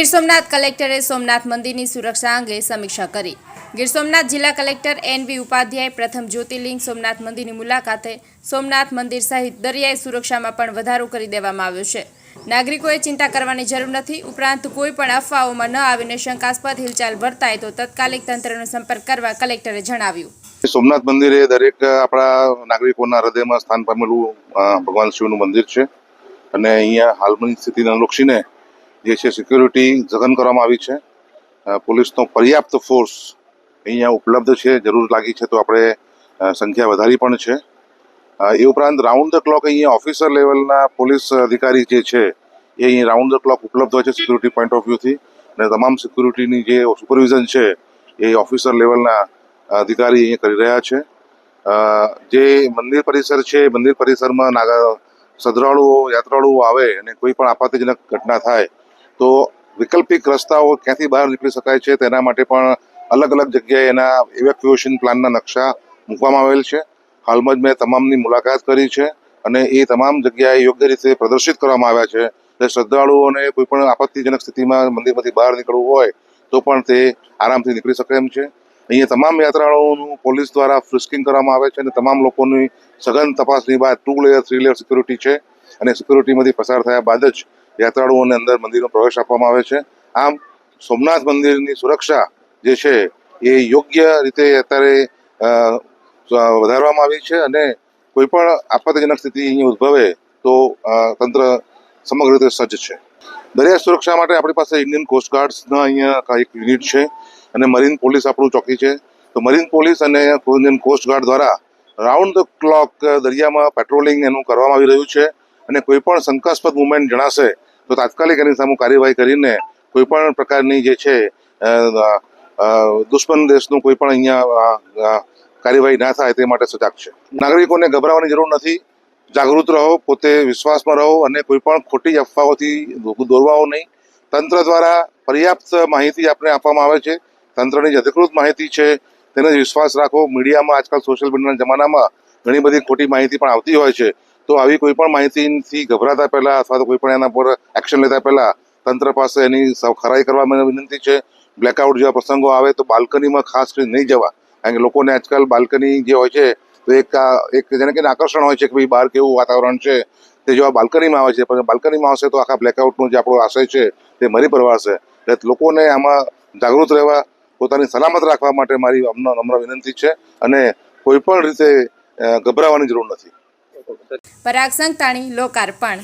ગીર સોમનાથ કલેક્ટરે સોમનાથ મંદિરની સુરક્ષા અંગે સમીક્ષા કરી. ગીર સોમનાથ જિલ્લા કલેક્ટર એન વી ઉપાધ્યાય પ્રથમ જ્યોતિર્લિંગ સોમનાથ મંદિરની મુલાકાતે સોમનાથ મંદિર સહિત દરિયાઈ સુરક્ષામાં પણ વધારો કરી દેવામાં આવ્યો છે. નાગરિકોએ ચિંતા કરવાની જરૂર નથી, ઉપરાંત કોઈ પણ અફવાઓમાં ન આવીને શંકાસ્પદ હિલચાલ વર્તાય તો તત્કાલિક તંત્રનો સંપર્ક કરવા કલેક્ટરે જણાવ્યું. સોમનાથ મંદિર એ દરેક આપણા નાગરિકોના હૃદયમાં સ્થાન પામેલું ભગવાન શિવનું મંદિર છે. અને અહીંયા હાલની સ્થિતિને અનુલક્ષીને જે છે સિક્યુરિટી જગન કરવામાં આવી છે. પોલીસનો પર્યાપ્ત ફોર્સ અહીંયા ઉપલબ્ધ છે, જરૂર લાગી છે તો આપણે સંખ્યા વધારી પણ છે. એ ઉપરાંત રાઉન્ડ ધ ક્લોક અહીંયા ઓફિસર લેવલના પોલીસ અધિકારી જે છે, એ અહીં રાઉન્ડ ધ ક્લોક ઉપલબ્ધ હોય છે સિક્યુરિટી પોઈન્ટ ઓફ વ્યૂથી અને તમામ સિક્યુરિટીની જે સુપરવિઝન છે, એ ઓફિસર લેવલના અધિકારી અહીંયા કરી રહ્યા છે. જે મંદિર પરિસર છે મંદિર પરિસરમાં નાગા શ્રદ્ધાળુઓ યાત્રાળુઓ આવે અને કોઈ પણ આપત્તિજનક ઘટના થાય તો વૈકલ્પિક રસ્તાઓ ક્યાંથી બહાર નીકળી શકાય છે તેના માટે પણ અલગ અલગ જગ્યાએ એના ઇવેક્યુએશન પ્લાનના નકશા મૂકવામાં આવેલ છે. હાલમાં જ મેં તમામની મુલાકાત કરી છે અને એ તમામ જગ્યાએ યોગ્ય રીતે પ્રદર્શિત કરવામાં આવ્યા છે. એટલે શ્રદ્ધાળુઓને કોઈ પણ આપત્તિજનક સ્થિતિમાં મંદિરમાંથી બહાર નીકળવું હોય તો પણ તે આરામથી નીકળી શકે એમ છે. અહીંયા તમામ યાત્રાળુઓનું પોલીસ દ્વારા ફ્રિસ્કિંગ કરવામાં આવે છે અને તમામ લોકોની સઘન તપાસની બાદ two layer, three layer security છે અને સિક્યુરિટીમાંથી પસાર થયા બાદ જ યાત્રાળુઓને અંદર મંદિરનો પ્રવેશ આપવામાં આવે છે. આમ સોમનાથ મંદિરની સુરક્ષા જે છે, એ યોગ્ય રીતે અત્યારે વધારવામાં આવી છે અને કોઈ પણ આપત્તિજનક સ્થિતિ અહીંયા ઉદ્ભવે તો તંત્ર સમગ્ર રીતે સજ્જ છે. દરિયા સુરક્ષા માટે આપણી પાસે ઇન્ડિયન કોસ્ટગાર્ડ્સના અહીંયા એક યુનિટ છે અને મરીન પોલીસ આપણું ચોકી છે. તો મરીન પોલીસ અને ઇન્ડિયન કોસ્ટગાર્ડ દ્વારા રાઉન્ડ ધ ક્લોક દરિયામાં પેટ્રોલિંગ એનું કરવામાં આવી રહ્યું છે અને કોઈ પણ શંકાસ્પદ મુવમેન્ટ જણાશે તો તાત્કાલિક એની સામે કાર્યવાહી કરીને કોઈ પણ પ્રકારની જે છે દુશ્મન દેશનું કોઈ પણ અહીંયા કાર્યવાહી ના થાય તે માટે સજાગ છે. નાગરિકોને ગભરાવાની જરૂર નથી. જાગૃત રહો, પોતે વિશ્વાસમાં રહો અને કોઈ પણ ખોટી અફવાઓથી દોરવાઓ નહીં. તંત્ર દ્વારા પર્યાપ્ત માહિતી આપણે આપવામાં આવે છે. તંત્રની જે અધિકૃત માહિતી છે, તેને વિશ્વાસ રાખો. મીડિયામાં આજકાલ સોશિયલ મીડિયાના જમાનામાં ઘણી બધી ખોટી માહિતી પણ આવતી હોય છે. તો આવી કોઈ પણ માહિતીથી ગભરાતા પહેલા અથવા તો કોઈ પણ એના પર એક્શન લેતા પહેલા તંત્ર પાસે એની ખરાઈ કરવા મને વિનંતી છે. બ્લેકઆઉટ જેવા પ્રસંગો આવે તો બાલ્કનીમાં ખાસ કરીને નહીં જવા. કારણ કે લોકોને આજકાલ બાલ્કની જે હોય છે, તો એક એક જેને કે આકર્ષણ હોય છે કે ભાઈ બહાર કેવું વાતાવરણ છે, તે જો આ બાલ્કનીમાં આવે છે, પણ બાલ્કનીમાં આવશે તો આખા બ્લેકઆઉટનો જે આપણો આશય છે, તે મરી પરવાશે એટલે લોકોને આમાં જાગૃત રહેવા, પોતાની સલામત રાખવા માટે મારી અમને નમ્ર વિનંતી છે અને કોઈ પણ રીતે ગભરાવાની જરૂર નથી. પરાગ સંતાણી લોકાર્પણ